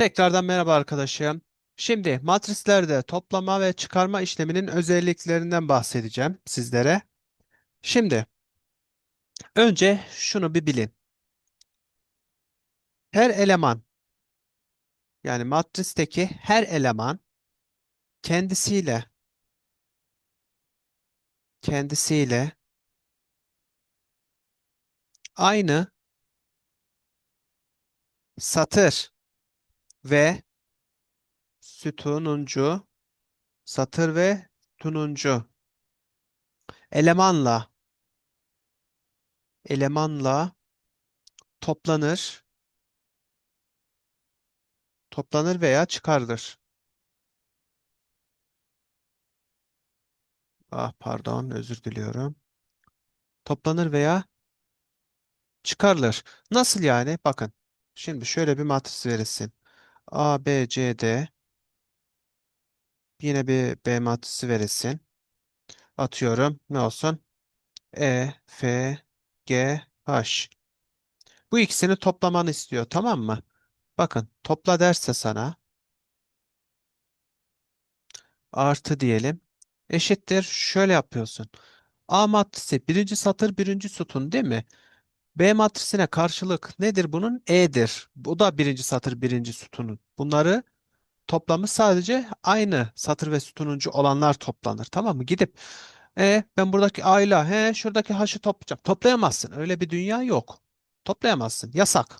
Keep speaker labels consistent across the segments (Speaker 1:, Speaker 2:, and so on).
Speaker 1: Tekrardan merhaba arkadaşım. Şimdi matrislerde toplama ve çıkarma işleminin özelliklerinden bahsedeceğim sizlere. Şimdi önce şunu bir bilin. Her eleman yani matristeki her eleman kendisiyle kendisiyle aynı satır ve sütununcu satır ve sütununcu elemanla elemanla toplanır toplanır veya çıkarılır. Ah pardon özür diliyorum. Toplanır veya çıkarılır. Nasıl yani? Bakın. Şimdi şöyle bir matris verilsin. A, B, C, D. Yine bir B matrisi verilsin. Atıyorum. Ne olsun? E, F, G, H. Bu ikisini toplamanı istiyor. Tamam mı? Bakın. Topla derse sana artı diyelim. Eşittir. Şöyle yapıyorsun. A matrisi birinci satır birinci sütun değil mi? B matrisine karşılık nedir bunun? E'dir. Bu da birinci satır birinci sütunun. Bunları Toplamı sadece aynı satır ve sütununcu olanlar toplanır. Tamam mı? Gidip e, ben buradaki A ile he, şuradaki H'ı toplayacağım. Toplayamazsın. Öyle bir dünya yok. Toplayamazsın. Yasak.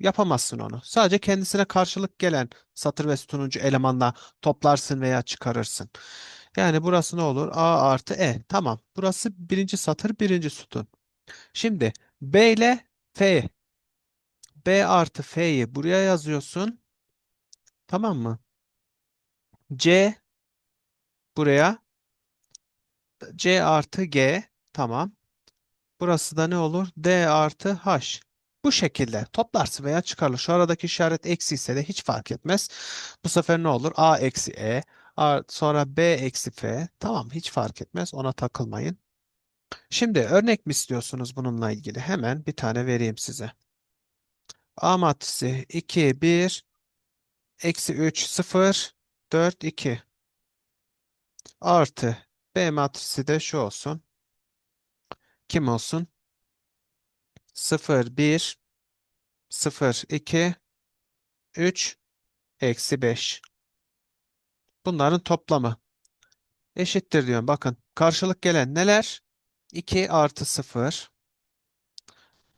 Speaker 1: Yapamazsın onu. Sadece kendisine karşılık gelen satır ve sütununcu elemanla toplarsın veya çıkarırsın. Yani burası ne olur? A artı E. Tamam. Burası birinci satır, birinci sütun. Şimdi B ile F. B artı F'yi buraya yazıyorsun. Tamam mı? C buraya. C artı G. Tamam. Burası da ne olur? D artı H. Bu şekilde toplarsın veya çıkarılır. Şu aradaki işaret eksi ise de hiç fark etmez. Bu sefer ne olur? A eksi E. Sonra B eksi F. Tamam hiç fark etmez. Ona takılmayın. Şimdi örnek mi istiyorsunuz bununla ilgili? Hemen bir tane vereyim size. A matrisi 2, 1, eksi 3, 0, 4, 2 artı B matrisi de şu olsun. Kim olsun? 0, 1, 0, 2, 3, eksi 5. Bunların toplamı eşittir diyorum. Bakın karşılık gelen neler? 2 artı 0.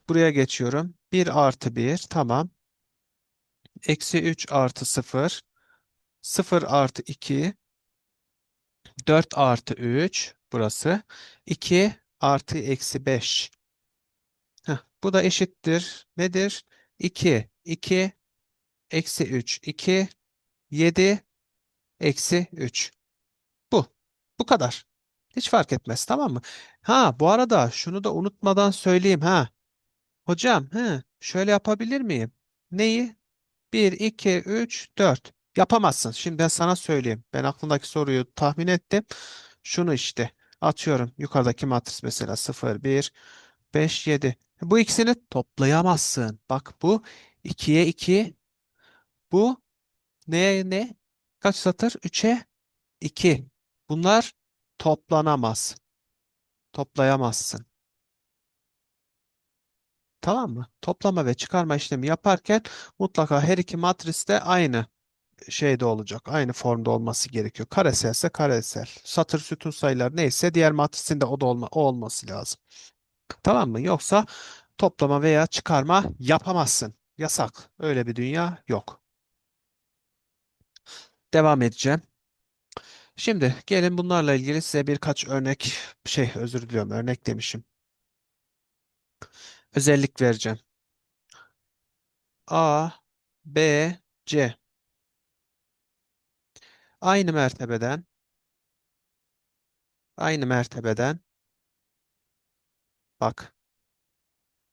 Speaker 1: Buraya geçiyorum. 1 artı 1. Tamam. Eksi 3 artı 0. 0 artı 2. 4 artı 3. Burası. 2 artı eksi 5. Heh, bu da eşittir. Nedir? 2. 2 eksi 3. 2 7 eksi 3. Bu. Bu kadar. Hiç fark etmez tamam mı? Ha bu arada şunu da unutmadan söyleyeyim ha. Hocam he, şöyle yapabilir miyim? Neyi? 1, 2, 3, 4. Yapamazsın. Şimdi ben sana söyleyeyim. Ben aklındaki soruyu tahmin ettim. Şunu işte atıyorum. Yukarıdaki matris mesela 0, 1, 5, 7. Bu ikisini toplayamazsın. Bak bu 2'ye 2. Bu neye ne? Kaç satır? 3'e 2. Bunlar toplanamaz. Toplayamazsın. Tamam mı? Toplama ve çıkarma işlemi yaparken mutlaka her iki matris de aynı şeyde olacak. Aynı formda olması gerekiyor. Kareselse karesel. Satır sütun sayıları neyse diğer matrisin de o da olma, o olması lazım. Tamam mı? Yoksa toplama veya çıkarma yapamazsın. Yasak. Öyle bir dünya yok. Devam edeceğim. Şimdi gelin bunlarla ilgili size birkaç örnek şey özür diliyorum örnek demişim. Özellik vereceğim. A, B, C. Aynı mertebeden aynı mertebeden bak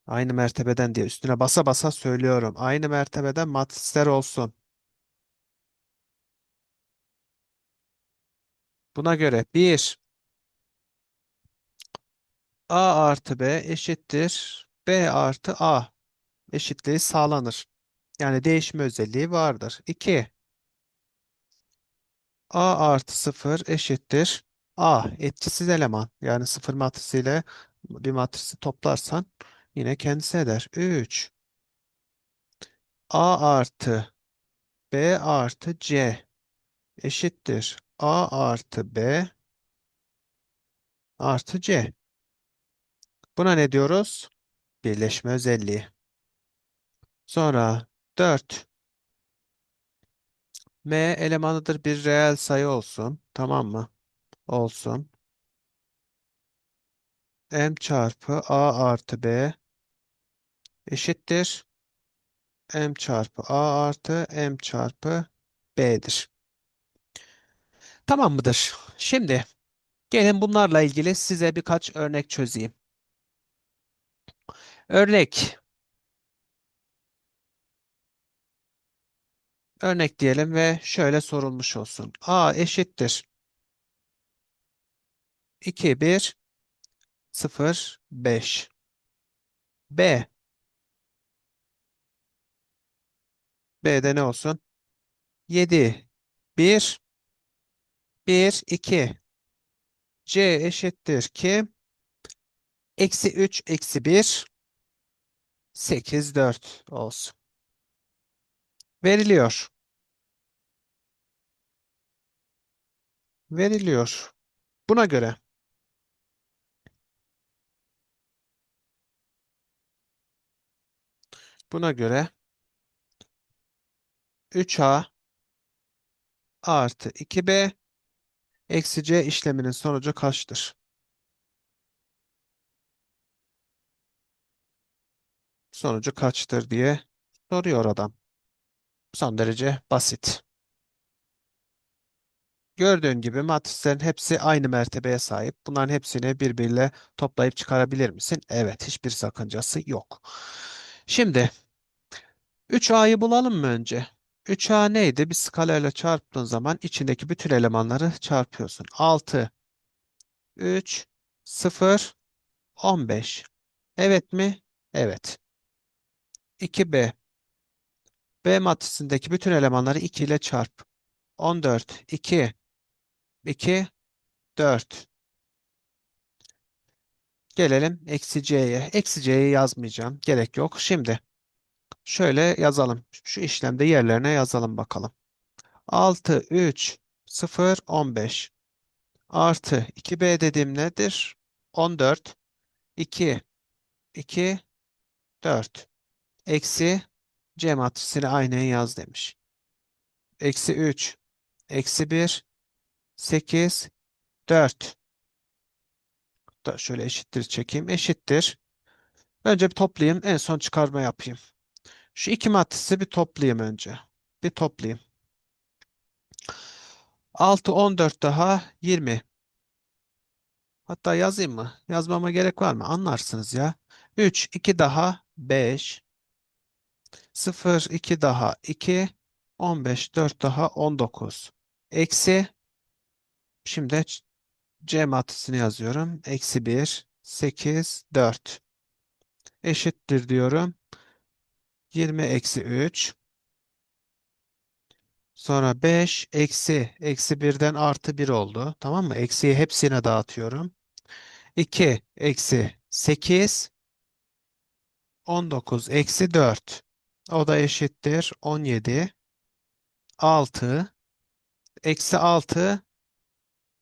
Speaker 1: aynı mertebeden diye üstüne basa basa söylüyorum. Aynı mertebeden matrisler olsun. Buna göre 1 A artı B eşittir B artı A eşitliği sağlanır. Yani değişme özelliği vardır. 2. A artı 0 eşittir. A etkisiz eleman. Yani sıfır matrisiyle bir matrisi toplarsan yine kendisi eder. 3. A artı B artı C eşittir. A artı B artı C. Buna ne diyoruz? Birleşme özelliği. Sonra 4. M elemanıdır bir reel sayı olsun. Tamam mı? Olsun. M çarpı A artı B eşittir. M çarpı A artı M çarpı B'dir. Tamam mıdır? Şimdi gelin bunlarla ilgili size birkaç örnek çözeyim. Örnek. Örnek diyelim ve şöyle sorulmuş olsun. A eşittir. 2, 1, 0, 5. B. B'de ne olsun? 7, 1, 1, 2. C eşittir ki eksi 3, eksi 1, 8, 4 olsun. Veriliyor. Veriliyor. Buna göre buna göre 3A artı 2B eksi C işleminin sonucu kaçtır? Sonucu kaçtır diye soruyor adam. Son derece basit. Gördüğün gibi matrislerin hepsi aynı mertebeye sahip. Bunların hepsini birbiriyle toplayıp çıkarabilir misin? Evet, hiçbir sakıncası yok. Şimdi 3A'yı bulalım mı önce? 3A neydi? Bir skala ile çarptığın zaman içindeki bütün elemanları çarpıyorsun. 6, 3, 0, 15. Evet mi? Evet. 2B. B matrisindeki bütün elemanları 2 ile çarp. 14, 2, 2, 4. Gelelim eksi c'ye. Eksi c'yi yazmayacağım. Gerek yok. Şimdi şöyle yazalım. Şu işlemde yerlerine yazalım bakalım. 6, 3, 0, 15 artı 2b dediğim nedir? 14, 2, 2, 4 eksi c matrisini aynen yaz demiş. Eksi 3, eksi 1, 8, 4 da şöyle eşittir çekeyim. Eşittir. Önce bir toplayayım. En son çıkarma yapayım. Şu iki matrisi bir toplayayım önce. Bir toplayayım. 6, 14 daha 20. Hatta yazayım mı? Yazmama gerek var mı? Anlarsınız ya. 3, 2 daha 5. 0, 2 daha 2. 15, 4 daha 19. Eksi. Şimdi C matrisini yazıyorum. Eksi 1, 8, 4. Eşittir diyorum. 20 eksi 3. Sonra 5 eksi eksi 1'den artı 1 oldu. Tamam mı? Eksiyi hepsine dağıtıyorum. 2 eksi 8 19 eksi 4. O da eşittir 17 6 eksi 6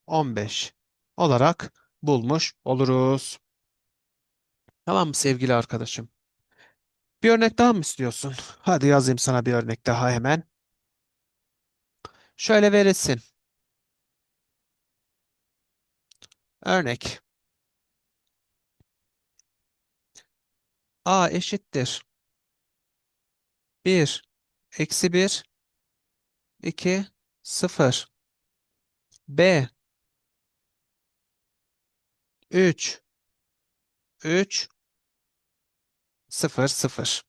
Speaker 1: 15 olarak bulmuş oluruz. Tamam mı sevgili arkadaşım? Bir örnek daha mı istiyorsun? Hadi yazayım sana bir örnek daha hemen. Şöyle verilsin. Örnek. A eşittir. 1 eksi 1 2 0 B 3 3 0 0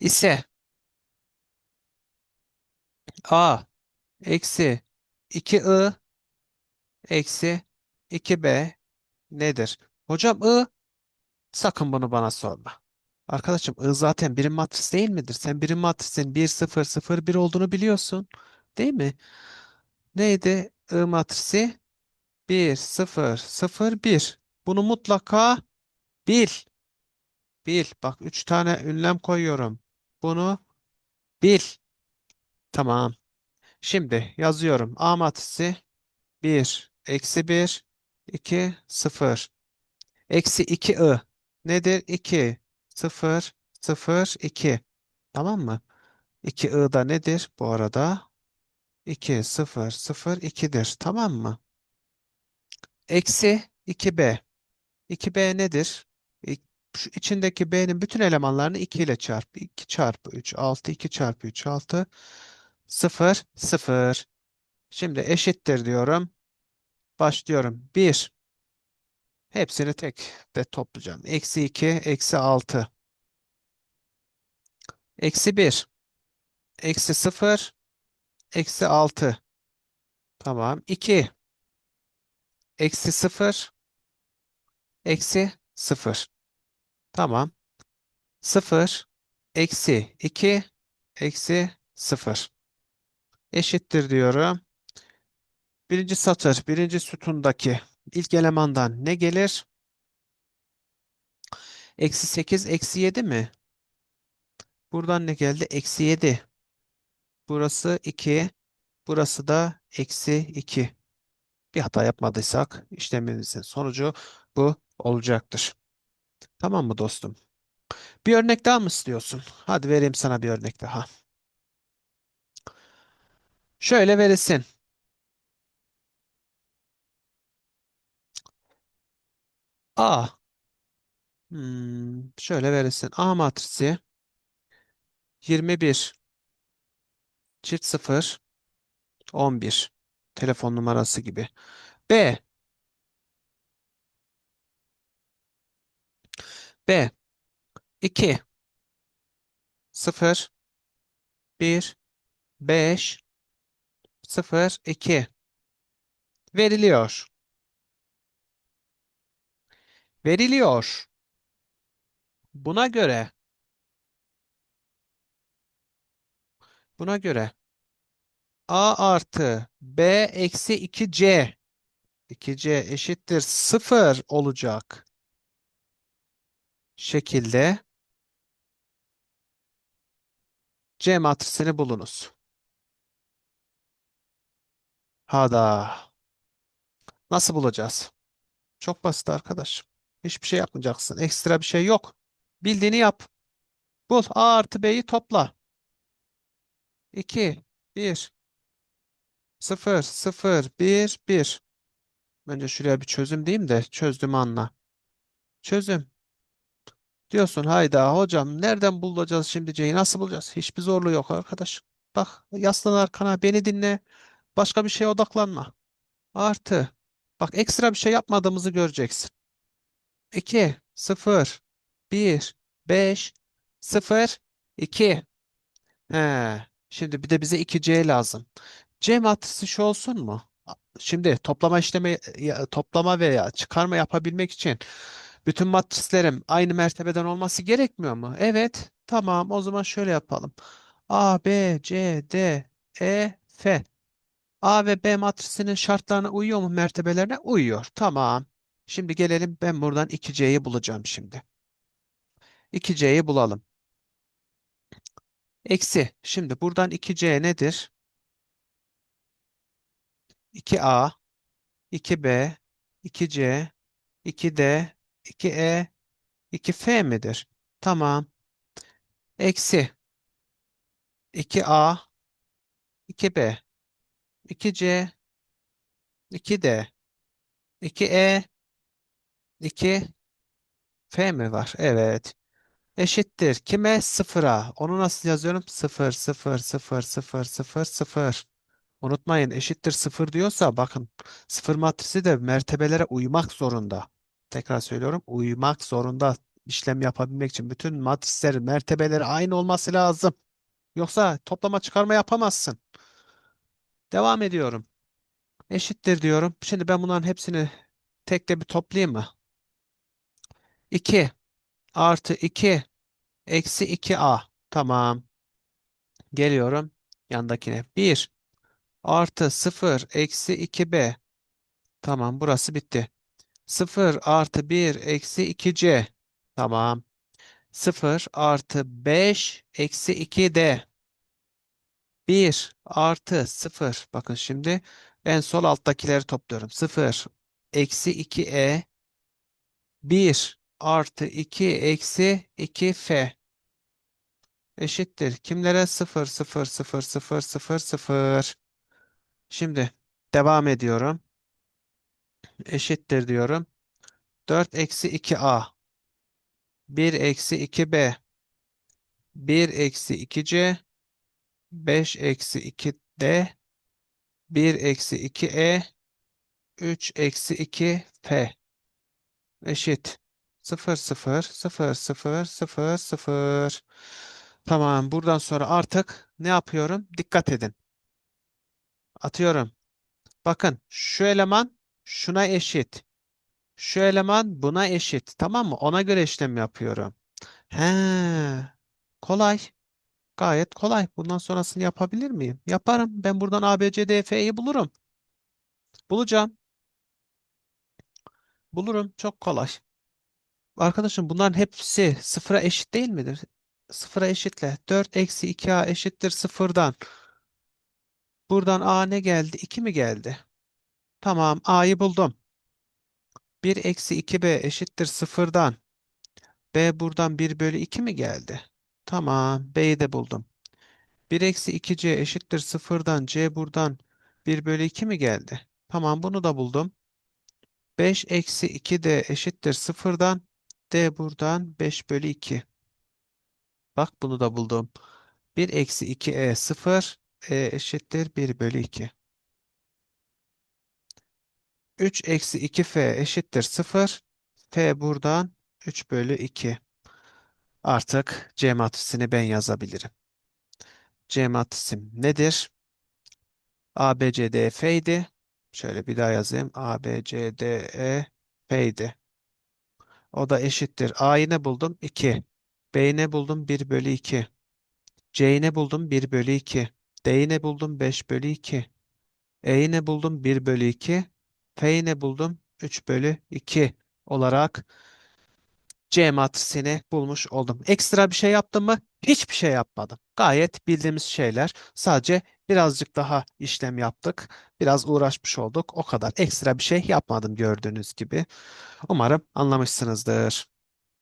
Speaker 1: ise A eksi 2I eksi 2B nedir? Hocam I sakın bunu bana sorma. Arkadaşım I zaten birim matris değil midir? Sen birim matrisin 1 0 0 1 olduğunu biliyorsun. Değil mi? Neydi? I matrisi 1 0 0 1. Bunu mutlaka bil. Bil. Bak 3 tane ünlem koyuyorum. Bunu bil. Tamam. Şimdi yazıyorum. A matrisi 1 eksi 1 2 0 eksi 2 I nedir? 2 0 0 2 tamam mı? 2 I da nedir bu arada? 2 0 0 2'dir tamam mı? Eksi 2B 2B nedir? Şu içindeki B'nin bütün elemanlarını 2 ile çarp. 2 çarpı 3 6 2 çarpı 3 6 0 0 Şimdi eşittir diyorum. Başlıyorum. 1 Hepsini tek de toplayacağım. Eksi 2, eksi 6, eksi 1, eksi 0, eksi 6. Tamam. 2, eksi 0, eksi 0. Tamam. 0, eksi 2, eksi 0. Eşittir diyorum. Birinci satır, birinci sütundaki ilk elemandan ne gelir? Eksi 8, eksi 7 mi? Buradan ne geldi? Eksi 7. Burası 2. Burası da eksi 2. Bir hata yapmadıysak işlemimizin sonucu bu olacaktır. Tamam mı dostum? Bir örnek daha mı istiyorsun? Hadi vereyim sana bir örnek daha. Şöyle verilsin. A. Hmm, şöyle verilsin. A matrisi 21 çift 0 11 telefon numarası gibi. B. B. 2 0 1 5 0 2 veriliyor. Veriliyor. Buna göre. Buna göre. A artı B eksi 2C 2C eşittir 0 olacak şekilde C matrisini bulunuz. Hada. Nasıl bulacağız? Çok basit arkadaş. Hiçbir şey yapmayacaksın. Ekstra bir şey yok. Bildiğini yap. Bul. A artı B'yi topla. 2, 1, 0, 0, 1, 1. Önce şuraya bir çözüm diyeyim de çözdüğümü anla. Çözüm. Diyorsun hayda hocam nereden bulacağız şimdi C'yi nasıl bulacağız? Hiçbir zorluğu yok arkadaş. Bak yaslan arkana beni dinle. Başka bir şeye odaklanma. Artı. Bak ekstra bir şey yapmadığımızı göreceksin. 2, 0, 1, 5, 0, 2. He. Şimdi bir de bize 2C lazım. C matrisi şu olsun mu? Şimdi toplama işlemi toplama veya çıkarma yapabilmek için bütün matrislerim aynı mertebeden olması gerekmiyor mu? Evet. Tamam. O zaman şöyle yapalım. A, B, C, D, E, F. A ve B matrisinin şartlarına uyuyor mu mertebelerine? Uyuyor. Tamam. Şimdi gelelim ben buradan 2C'yi bulacağım şimdi. 2C'yi bulalım. Eksi. Şimdi buradan 2C nedir? 2A, 2B, 2C, 2D, 2E, 2F midir? Tamam. Eksi 2A, 2B, 2C, 2D, 2E, 2F mi var? Evet. Eşittir. Kime? Sıfıra. Onu nasıl yazıyorum? Sıfır, sıfır, sıfır, sıfır, sıfır, sıfır. Unutmayın eşittir sıfır diyorsa bakın sıfır matrisi de mertebelere uymak zorunda. Tekrar söylüyorum uymak zorunda işlem yapabilmek için bütün matrislerin mertebeleri aynı olması lazım. Yoksa toplama çıkarma yapamazsın. Devam ediyorum. Eşittir diyorum. Şimdi ben bunların hepsini tekle bir toplayayım mı? 2 artı 2 Eksi 2a. Tamam. Geliyorum yandakine. Bir artı sıfır eksi 2b. Tamam burası bitti. Sıfır artı bir eksi 2c. Tamam. Sıfır artı 5 eksi 2d. Bir artı sıfır. Bakın şimdi en sol alttakileri topluyorum. Sıfır eksi 2e. Bir artı 2 eksi 2f. eşittir. Kimlere? 0, 0, 0, 0, 0, 0. Şimdi devam ediyorum. Eşittir diyorum. 4 eksi 2a. 1 eksi 2b. 1 eksi 2c. 5 eksi 2d. 1 eksi 2e. 3 eksi 2f. Eşit. 0, 0, 0, 0, 0, 0. Tamam. Buradan sonra artık ne yapıyorum? Dikkat edin. Atıyorum. Bakın şu eleman şuna eşit. Şu eleman buna eşit. Tamam mı? Ona göre işlem yapıyorum. He, kolay. Gayet kolay. Bundan sonrasını yapabilir miyim? Yaparım. Ben buradan A, B, C, D, F'yi bulurum. Bulacağım. Bulurum. Çok kolay. Arkadaşım bunların hepsi sıfıra eşit değil midir? Sıfıra eşitle. 4 eksi 2A eşittir sıfırdan. Buradan A ne geldi? 2 mi geldi? Tamam. A'yı buldum. 1 eksi 2B eşittir sıfırdan. B buradan 1 bölü 2 mi geldi? Tamam. B'yi de buldum. 1 eksi 2C eşittir sıfırdan. C buradan 1 bölü 2 mi geldi? Tamam bunu da buldum. 5 eksi 2D eşittir sıfırdan. D buradan 5 bölü 2. Bak bunu da buldum. 1 eksi 2E 0. E eşittir 1 bölü 2. 3 eksi 2F eşittir 0. F buradan 3 bölü 2. Artık C matrisini ben yazabilirim. C matrisim nedir? A, B, C, D, F idi. Şöyle bir daha yazayım. A, B, C, D, E, F idi. O da eşittir. A'yı ne buldum? 2. B'yi ne buldum? 1 bölü 2. C'yi ne buldum? 1 bölü 2. D'yi ne buldum? 5 bölü 2. E'yi ne buldum? 1 bölü 2. F'yi ne buldum? 3 bölü 2 olarak C matrisini bulmuş oldum. Ekstra bir şey yaptım mı? Hiçbir şey yapmadım. Gayet bildiğimiz şeyler. Sadece birazcık daha işlem yaptık. Biraz uğraşmış olduk. O kadar. Ekstra bir şey yapmadım gördüğünüz gibi. Umarım anlamışsınızdır.